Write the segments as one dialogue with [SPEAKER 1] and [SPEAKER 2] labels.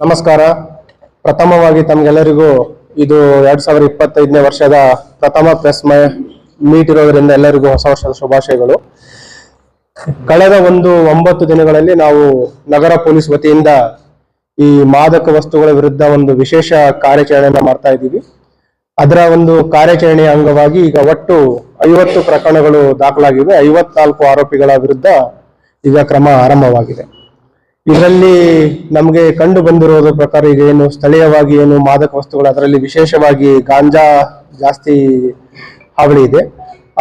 [SPEAKER 1] ನಮಸ್ಕಾರ. ಪ್ರಥಮವಾಗಿ ತಮ್ಗೆಲ್ಲರಿಗೂ ಇದು ಎರಡ್ ಸಾವಿರದ ಇಪ್ಪತ್ತೈದನೇ ವರ್ಷದ ಪ್ರಥಮ ಪ್ರೆಸ್ ಮೀಟ್ ಇರೋದ್ರಿಂದ ಎಲ್ಲರಿಗೂ ಹೊಸ ವರ್ಷದ ಶುಭಾಶಯಗಳು. ಕಳೆದ ಒಂದು ಒಂಬತ್ತು ದಿನಗಳಲ್ಲಿ ನಾವು ನಗರ ಪೊಲೀಸ್ ವತಿಯಿಂದ ಈ ಮಾದಕ ವಸ್ತುಗಳ ವಿರುದ್ಧ ಒಂದು ವಿಶೇಷ ಕಾರ್ಯಾಚರಣೆಯನ್ನು ಮಾಡ್ತಾ ಇದ್ದೀವಿ. ಅದರ ಒಂದು ಕಾರ್ಯಾಚರಣೆಯ ಅಂಗವಾಗಿ ಈಗ ಒಟ್ಟು ಐವತ್ತು ಪ್ರಕರಣಗಳು ದಾಖಲಾಗಿವೆ. ಐವತ್ನಾಲ್ಕು ಆರೋಪಿಗಳ ವಿರುದ್ಧ ಈಗ ಕ್ರಮ ಆರಂಭವಾಗಿದೆ. ಇದರಲ್ಲಿ ನಮಗೆ ಕಂಡು ಬಂದಿರೋದ್ರ ಪ್ರಕಾರ ಈಗ ಏನು ಸ್ಥಳೀಯವಾಗಿ ಏನು ಮಾದಕ ವಸ್ತುಗಳು, ಅದರಲ್ಲಿ ವಿಶೇಷವಾಗಿ ಗಾಂಜಾ ಜಾಸ್ತಿ ಹಾವಳಿ ಇದೆ.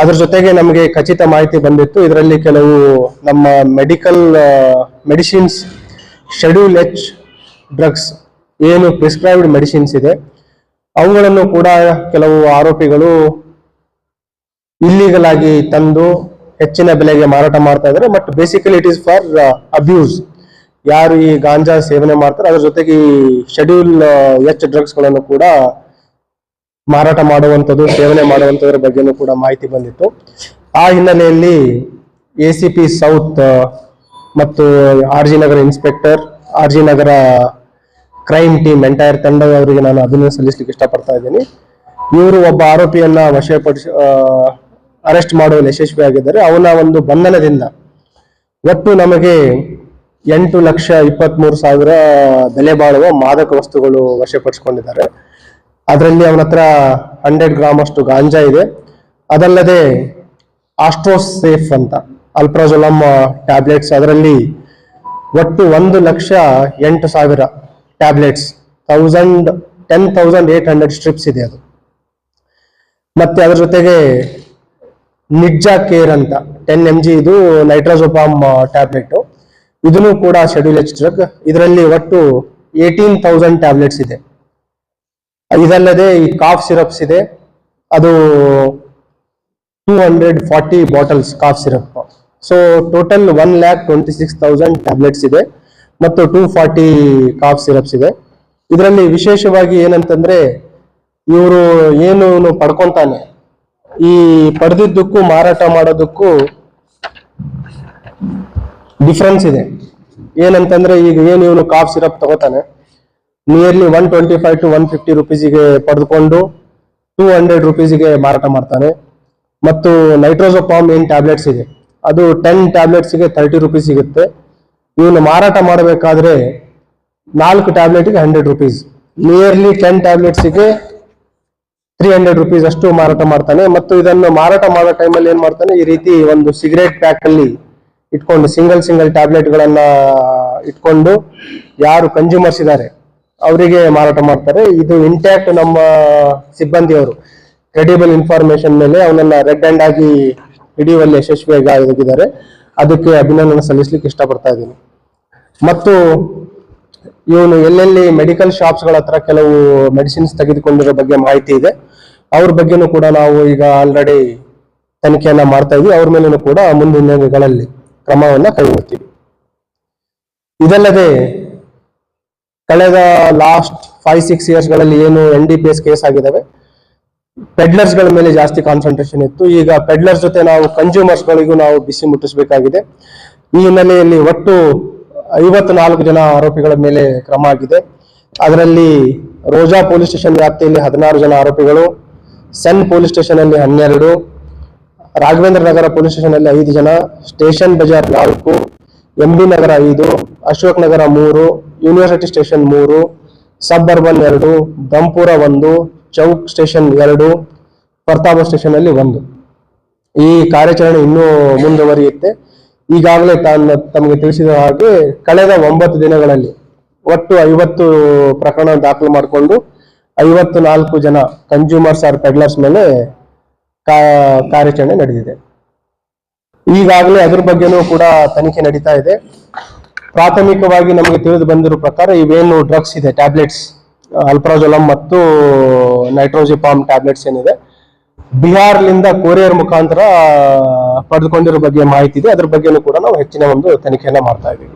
[SPEAKER 1] ಅದ್ರ ಜೊತೆಗೆ ನಮಗೆ ಖಚಿತ ಮಾಹಿತಿ ಬಂದಿತ್ತು. ಇದರಲ್ಲಿ ಕೆಲವು ನಮ್ಮ medical medicines, schedule H drugs, ಏನು ಪ್ರಿಸ್ಕ್ರೈಬ್ಡ್ ಮೆಡಿಸಿನ್ಸ್ ಇದೆ. ಅವುಗಳನ್ನು ಕೂಡ ಕೆಲವು ಆರೋಪಿಗಳು ಇಲ್ಲೀಗಲ್ ತಂದು ಹೆಚ್ಚಿನ ಬೆಲೆಗೆ ಮಾರಾಟ ಮಾಡ್ತಾ ಇದ್ದಾರೆ. But basically it is for abuse ಯಾರು ಈ ಗಾಂಜಾ ಸೇವನೆ ಮಾಡ್ತಾರೆ, ಅದ್ರ ಜೊತೆಗೆ ಈ ಶೆಡ್ಯೂಲ್ ಎಚ್ ಡ್ರಗ್ಸ್ಗಳನ್ನು ಕೂಡ ಮಾರಾಟ ಮಾಡುವಂಥದ್ದು, ಸೇವನೆ ಮಾಡುವಂಥದ್ರ ಬಗ್ಗೆನೂ ಕೂಡ ಮಾಹಿತಿ ಬಂದಿತ್ತು. ಆ ಹಿನ್ನೆಲೆಯಲ್ಲಿ ಎ ಸೌತ್ ಮತ್ತು R G Nagar inspector, R G Nagar crime team, entire ತಂಡ ಅವರಿಗೆ ನಾನು ಅಭಿನಂದನೆ ಸಲ್ಲಿಸಲಿಕ್ಕೆ ಇಷ್ಟಪಡ್ತಾ ಇದ್ದೀನಿ. ಇವರು ಒಬ್ಬ ಆರೋಪಿಯನ್ನ ವಶಪಡಿಸಿ ಅರೆಸ್ಟ್ ಮಾಡುವಲ್ಲಿ ಯಶಸ್ವಿಯಾಗಿದ್ದಾರೆ. ಅವನ ಒಂದು ಬಂಧನದಿಂದ ಒಟ್ಟು ನಮಗೆ ಎಂಟು ಲಕ್ಷ ಇಪ್ಪತ್ಮೂರು ಸಾವಿರ ಬೆಲೆ ಬಾಳುವ ಮಾದಕ ವಸ್ತುಗಳು ವಶಪಡಿಸಿಕೊಂಡಿದ್ದಾರೆ. ಅದರಲ್ಲಿ ಅವನ ಹತ್ರ ಹಂಡ್ರೆಡ್ ಗ್ರಾಮ್ ಅಷ್ಟು ಗಾಂಜಾ ಇದೆ. ಅದಲ್ಲದೆ ಆಸ್ಟ್ರೋಸೇಫ್ ಅಂತ, ಅಲ್ಪ್ರಾಜೊಲಮ್ ಟ್ಯಾಬ್ಲೆಟ್ಸ್, ಅದರಲ್ಲಿ ಒಟ್ಟು ಒಂದು ಲಕ್ಷ ಎಂಟು ಸಾವಿರ tablets thousand ten thousand eight hundred strips ಇದೆ ಅದು. ಮತ್ತೆ ಅದರ ಜೊತೆಗೆ ನಿಜ್ಜಾ ಕೇರ್ ಅಂತ ಟೆನ್ ಎಂ ಜಿ ಇದು ನೈಟ್ರೋಸೋಪಾಮ್ ಟ್ಯಾಬ್ಲೆಟ್ ಇದನ್ನು ಕೂಡ ಶೆಡ್ಯೂಲ್ ಎಚ್ ಡ್ರಗ್ ಇದರಲ್ಲಿ ಒಟ್ಟು ಏಟೀನ್ ತೌಸಂಡ್ ಟ್ಯಾಬ್ಲೆಟ್ಸ್ ಇದೆ. ಇದಲ್ಲದೆ ಈ ಕಾಫ್ ಸಿರಪ್ಸ್ ಇದೆ. ಅದು two hundred forty bottles cough syrup so total one lakh twenty six thousand tablets ಇದೆ ಮತ್ತು ಟೂ ಫಾರ್ಟಿ ಕಾಫ್ ಸಿರಪ್ಸ್ ಇದೆ. ಇದರಲ್ಲಿ ವಿಶೇಷವಾಗಿ ಏನಂತಂದ್ರೆ ಇವರು ಏನು ಪಡ್ಕೊಂತಾನೆ? ಈ ಪಡೆದಿದ್ದಕ್ಕೂ ಮಾರಾಟ ಮಾಡೋದಕ್ಕೂ ಡಿಫ್ರೆನ್ಸ್ ಇದೆ. ಏನಂತಂದ್ರೆ ಈಗ ಏನು ಇವನು ಕಾಫ್ ಸಿರಪ್ ತಗೋತಾನೆ nearly one twenty five to one fifty ರುಪೀಸಿಗೆ ಪಡೆದುಕೊಂಡು ಟೂ ಹಂಡ್ರೆಡ್ ರುಪೀಸಿಗೆ ಮಾರಾಟ ಮಾಡ್ತಾನೆ. ಮತ್ತು ನೈಟ್ರೋಸೋಪಾಮ್ ಏನ್ ಟ್ಯಾಬ್ಲೆಟ್ಸ್ ಇದೆ, ಅದು ಟೆನ್ ಟ್ಯಾಬ್ಲೆಟ್ಸ್ಗೆ ತರ್ಟಿ ರುಪೀಸ್ ಸಿಗುತ್ತೆ. ಇವನು ಮಾರಾಟ ಮಾಡಬೇಕಾದ್ರೆ ನಾಲ್ಕು ಟ್ಯಾಬ್ಲೆಟ್ಗೆ ಹಂಡ್ರೆಡ್ ರುಪೀಸ್ ನಿಯರ್ಲಿ ಟೆನ್ ಟ್ಯಾಬ್ಲೆಟ್ಸ್ಗೆ ತ್ರೀ ಹಂಡ್ರೆಡ್ ರುಪೀಸ್ ಅಷ್ಟು ಮಾರಾಟ ಮಾಡ್ತಾನೆ. ಮತ್ತು ಇದನ್ನು ಮಾರಾಟ ಮಾಡೋ ಟೈಮಲ್ಲಿ ಏನ್ ಮಾಡ್ತಾನೆ, ಈ ರೀತಿ ಒಂದು ಸಿಗರೇಟ್ ಪ್ಯಾಕ್ ಅಲ್ಲಿ ಇಟ್ಕೊಂಡು ಸಿಂಗಲ್ ಸಿಂಗಲ್ ಟ್ಯಾಬ್ಲೆಟ್ ಗಳನ್ನ ಇಟ್ಕೊಂಡು ಯಾರು ಕನ್ಸ್ಯೂಮರ್ಸ್ ಇದ್ದಾರೆ ಅವರಿಗೆ ಮಾರಾಟ ಮಾಡ್ತಾರೆ. ಇದು ಇಂಟ್ಯಾಕ್ಟ್ ನಮ್ಮ ಸಿಬ್ಬಂದಿಯವರು. ಕ್ರೆಡಿಬಲ್ ಇನ್ಫಾರ್ಮೇಶನ್ ಮೇಲೆ ಅವನನ್ನ ರೆಡ್ ಹ್ಯಾಂಡ್ ಆಗಿ ಹಿಡಿಯುವಲ್ಲಿ ಯಶಸ್ವಿಯಾಗಿ ಆಗಿದ್ದಾರೆ. ಅದಕ್ಕೆ ಅಭಿನಂದನೆ ಸಲ್ಲಿಸಲಿಕ್ಕೆ ಇಷ್ಟಪಡ್ತಾ ಇದ್ದೀನಿ. ಮತ್ತು ಇವನು ಎಲ್ಲೆಲ್ಲಿ ಮೆಡಿಕಲ್ ಶಾಪ್ಸ್ಗಳ ಹತ್ರ ಕೆಲವು ಮೆಡಿಸಿನ್ಸ್ ತೆಗೆದುಕೊಂಡಿರೋ ಬಗ್ಗೆ ಮಾಹಿತಿ ಇದೆ. ಅವ್ರ ಬಗ್ಗೆನೂ ಕೂಡ ನಾವು ಈಗ ಆಲ್ರೆಡಿ ತನಿಖೆಯನ್ನ ಮಾಡ್ತಾ ಇದ್ವಿ. ಅವ್ರ ಮೇಲೂ ಕೂಡ ಮುಂದಿನ ದಿನಗಳಲ್ಲಿ ಕ್ರಮವನ್ನ ಕೈಗೊಳ್ತೀವಿ. ಇದಲ್ಲದೆ ಕಳೆದ ಲಾಸ್ಟ್ ಫೈವ್ ಸಿಕ್ಸ್ ಇಯರ್ಸ್ಗಳಲ್ಲಿ ಏನು N D P S case ಆಗಿದ್ದಾವೆ ಪೆಡ್ಲರ್ಸ್ಗಳ ಮೇಲೆ ಜಾಸ್ತಿ ಕಾನ್ಸಂಟ್ರೇಷನ್ ಇತ್ತು. ಈಗ ಪೆಡ್ಲರ್ಸ್ ಜೊತೆ ನಾವು ಕನ್ಸ್ಯೂಮರ್ಸ್ ಗಳಿಗೂ ನಾವು ಬಿಸಿ ಮುಟ್ಟಿಸಬೇಕಾಗಿದೆ. ಈ ಹಿನ್ನೆಲೆಯಲ್ಲಿ ಒಟ್ಟು ಐವತ್ನಾಲ್ಕು ಜನ ಆರೋಪಿಗಳ ಮೇಲೆ ಕ್ರಮ ಆಗಿದೆ. ಅದರಲ್ಲಿ ರೋಜಾ ಪೊಲೀಸ್ ಸ್ಟೇಷನ್ ವ್ಯಾಪ್ತಿಯಲ್ಲಿ ಹದಿನಾರು ಜನ ಆರೋಪಿಗಳು ಸೆನ್ ಪೊಲೀಸ್ ಸ್ಟೇಷನ್ ಅಲ್ಲಿ ಹನ್ನೆರಡು ರಾಘವೇಂದ್ರ ನಗರ ಪೊಲೀಸ್ ಸ್ಟೇಷನ್ ಅಲ್ಲಿ ಐದು ಜನ, ಸ್ಟೇಷನ್ ಬಜಾರ್ ನಾಲ್ಕು ಎಂ ಬಿ ನಗರ ಐದು, ಅಶೋಕ್ ನಗರ ಮೂರು, ಯೂನಿವರ್ಸಿಟಿ ಸ್ಟೇಷನ್ ಮೂರು ಸಬ್ ಅರ್ಬನ್ ಎರಡು ಬಂಪುರ ಒಂದು, ಚೌಕ್ ಸ್ಟೇಷನ್ ಎರಡು ಪರ್ತಾಬ ಸ್ಟೇಷನ್ ಅಲ್ಲಿ ಒಂದು. ಈ ಕಾರ್ಯಾಚರಣೆ ಇನ್ನೂ ಮುಂದುವರಿಯುತ್ತೆ. ಈಗಾಗಲೇ ತಾನು ತಮಗೆ ತಿಳಿಸಿದ ಹಾಗೆ ಕಳೆದ ಒಂಬತ್ತು ದಿನಗಳಲ್ಲಿ ಒಟ್ಟು ಐವತ್ತು ಪ್ರಕರಣ ದಾಖಲು ಮಾಡಿಕೊಂಡು ಐವತ್ತು ನಾಲ್ಕು ಜನ ಕನ್ಸ್ಯೂಮರ್ಸ್ ಆರ್ ಪೆಡ್ಲರ್ಸ್ ಮೇಲೆ ಕಾರ್ಯಾಚರಣೆ ನಡೆದಿದೆ. ಈಗಾಗಲೇ ಅದ್ರ ಬಗ್ಗೆನೂ ಕೂಡ ತನಿಖೆ ನಡೀತಾ ಇದೆ. ಪ್ರಾಥಮಿಕವಾಗಿ ನಮಗೆ ತಿಳಿದು ಬಂದಿರೋ ಪ್ರಕಾರ ಇವೇನು ಡ್ರಗ್ಸ್ ಇದೆ ಟ್ಯಾಬ್ಲೆಟ್ಸ್ ಅಲ್ಪ್ರಾಜೊಲಮ್ ಮತ್ತು ನೈಟ್ರೋಜಿಪಾಮ್ ಟ್ಯಾಬ್ಲೆಟ್ಸ್ ಏನಿದೆ. ಬಿಹಾರ್ಲಿಂದ ಕೊರಿಯರ್ ಮುಖಾಂತರ ಪಡೆದುಕೊಂಡಿರೋ ಬಗ್ಗೆ ಮಾಹಿತಿ ಇದೆ. ಅದ್ರ ಬಗ್ಗೆನೂ ಕೂಡ ನಾವು ಹೆಚ್ಚಿನ ಒಂದು ತನಿಖೆಯನ್ನ ಮಾಡ್ತಾ ಇದ್ದೀವಿ.